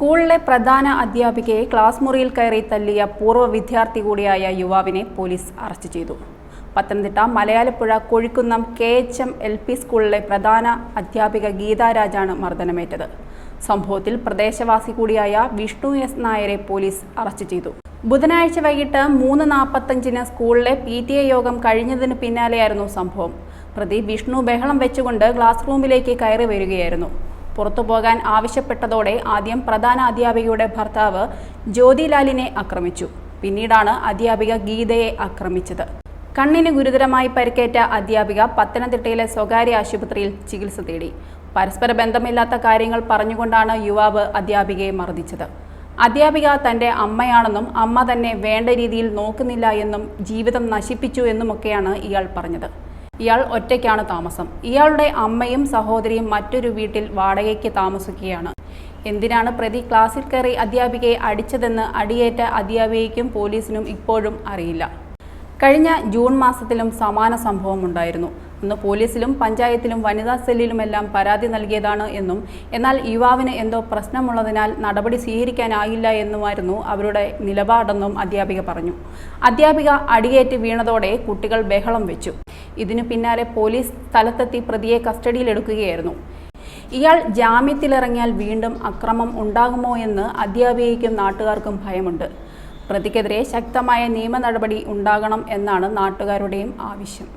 സ്കൂളിലെ പ്രധാന അധ്യാപികയെ ക്ലാസ് മുറിയിൽ കയറി തല്ലിയ പൂർവ വിദ്യാർത്ഥി കൂടിയായ യുവാവിനെ പോലീസ് അറസ്റ്റ് ചെയ്തു. Pathanamthitta Malayalappuzha Kozhikunnam K H M L P സ്കൂളിലെ പ്രധാന അധ്യാപിക ഗീതാരാജാണ് മർദ്ദനമേറ്റത്. സംഭവത്തിൽ പ്രദേശവാസി കൂടിയായ വിഷ്ണു എസ് നായരെ പോലീസ് അറസ്റ്റ് ചെയ്തു. ബുധനാഴ്ച വൈകിട്ട് മൂന്ന് നാൽപ്പത്തഞ്ചിന് സ്കൂളിലെ പി ടി എ യോഗം കഴിഞ്ഞതിന് പിന്നാലെയായിരുന്നു സംഭവം. പ്രതി വിഷ്ണു ബഹളം വെച്ചുകൊണ്ട് ക്ലാസ് റൂമിലേക്ക് കയറി വരികയായിരുന്നു. പുറത്തു പോകാൻ ആവശ്യപ്പെട്ടതോടെ ആദ്യം പ്രധാന അധ്യാപികയുടെ ഭർത്താവ് ജ്യോതിലാലിനെ ആക്രമിച്ചു. പിന്നീടാണ് അധ്യാപിക ഗീതയെ ആക്രമിച്ചത്. കണ്ണിന് ഗുരുതരമായി പരിക്കേറ്റ അധ്യാപിക പത്തനംതിട്ടയിലെ സ്വകാര്യ ആശുപത്രിയിൽ ചികിത്സ തേടി. പരസ്പര ബന്ധമില്ലാത്ത കാര്യങ്ങൾ പറഞ്ഞുകൊണ്ടാണ് യുവാവ് അധ്യാപികയെ മർദ്ദിച്ചത്. അധ്യാപിക തന്റെ അമ്മയാണെന്നും അമ്മ തന്നെ വേണ്ട രീതിയിൽ നോക്കുന്നില്ല എന്നും ജീവിതം നശിപ്പിച്ചു എന്നുമൊക്കെയാണ് ഇയാൾ പറഞ്ഞത്. ഇയാൾ ഒറ്റയ്ക്കാണ് താമസം. ഇയാളുടെ അമ്മയും സഹോദരിയും മറ്റൊരു വീട്ടിൽ വാടകയ്ക്ക് താമസിക്കുകയാണ്. എന്തിനാണ് പ്രതി ക്ലാസ്സിൽ കയറി അധ്യാപികയെ അടിച്ചതെന്ന് അടിയേറ്റ അധ്യാപികയ്ക്കും പോലീസിനും ഇപ്പോഴും അറിയില്ല. കഴിഞ്ഞ ജൂൺ മാസത്തിലും സമാന സംഭവം അന്ന് പോലീസിലും പഞ്ചായത്തിലും വനിതാ സെല്ലിലുമെല്ലാം പരാതി നൽകിയതാണ് എന്നും എന്നാൽ യുവാവിന് എന്തോ പ്രശ്നമുള്ളതിനാൽ നടപടി സ്വീകരിക്കാനായില്ല എന്നുമായിരുന്നു അവരുടെ നിലപാടെന്നും അധ്യാപിക പറഞ്ഞു. അധ്യാപിക അടിയേറ്റ് വീണതോടെ കുട്ടികൾ ബഹളം വെച്ചു. ഇതിനു പിന്നാലെ പോലീസ് സ്ഥലത്തെത്തി പ്രതിയെ കസ്റ്റഡിയിലെടുക്കുകയായിരുന്നു. ഇയാൾ ജാമ്യത്തിലിറങ്ങിയാൽ വീണ്ടും അക്രമം ഉണ്ടാകുമോ എന്ന് അധ്യാപികയ്ക്കും നാട്ടുകാർക്കും ഭയമുണ്ട്. പ്രതിക്കെതിരെ ശക്തമായ നിയമ നടപടി ഉണ്ടാകണം എന്നാണ് നാട്ടുകാരുടെയും ആവശ്യം.